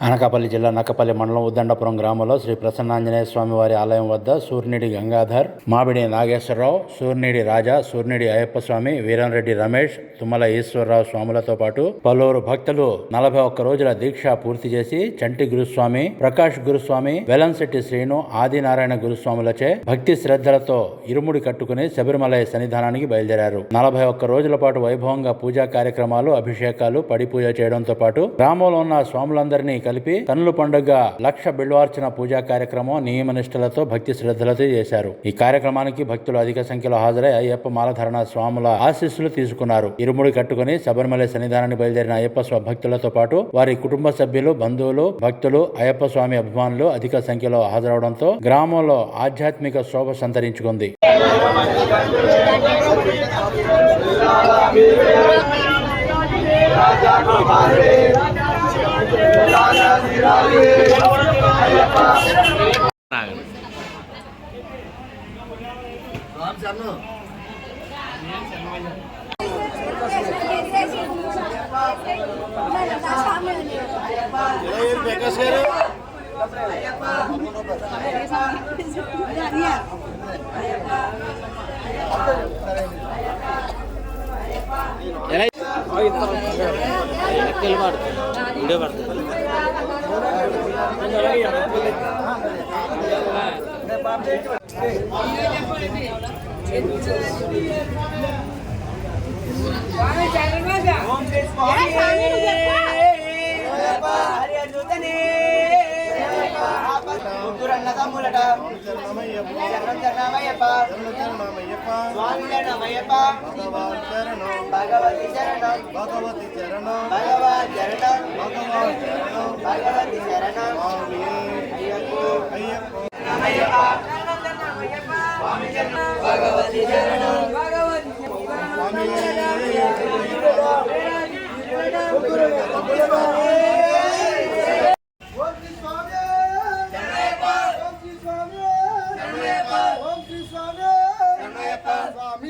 అనకాపల్లి జిల్లా నక్కపల్లి మండలం ఉద్దండపురం గ్రామంలో శ్రీ ప్రసన్నాంజనేయ స్వామి వారి ఆలయం వద్ద సూర్నిడి గంగాధర్ మామిడి నాగేశ్వరరావు సూర్నిడి రాజా సూర్నిడి అయ్యప్ప స్వామి వీరంరెడ్డి రమేష్ తుమ్మల ఈశ్వరరావు స్వాములతో పాటు పలువురు భక్తులు నలభై ఒక్క రోజుల దీక్ష పూర్తి చేసి చంటి గురుస్వామి ప్రకాష్ గురుస్వామి వెలంశెట్టి శ్రీను ఆదినారాయణ గురుస్వాములచే భక్తి శ్రద్ధలతో ఇరుముడి కట్టుకుని శబరిమల సన్నిధానానికి బయలుదేరారు. నలభై ఒక్క రోజుల పాటు వైభవంగా పూజా కార్యక్రమాలు అభిషేకాలు పడి పూజ చేయడంతో పాటు గ్రామంలో ఉన్న స్వాములందరినీ కలిపి కన్నుల పండుగ లక్ష బిల్వార్చన పూజా కార్యక్రమం నియమనిష్టలతో భక్తి శ్రద్ధలతో చేశారు. ఈ కార్యక్రమానికి భక్తులు అధిక సంఖ్యలో హాజరై అయ్యప్ప మాలధరణ స్వాముల ఆశీస్సులు తీసుకున్నారు. ఇరుముడి కట్టుకుని శబరిమల సన్నిధానాన్ని బయలుదేరిన అయ్యప్ప స్వ భక్తులతో పాటు వారి కుటుంబ సభ్యులు బంధువులు భక్తులు అయ్యప్ప స్వామి అభిమానులు అధిక సంఖ్యలో హాజరవడంతో గ్రామంలో ఆధ్యాత్మిక శోభ సంతరించుకుంది. ముగ్గురన్నదమ్ములట జనం జనమయ్యప్ప స్వామి జనమయ్యప్ప భగవతి శరణం. భగవతి చరణం భగవత్ శరణం. భగవాన్ చరణం భగవతి శరణం. స్వామి. అయ్యప్పో. అయ్యప్ప. భగవతి శరణం. Swami.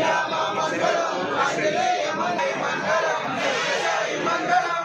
Mangalam, Mangalam, Mangalam,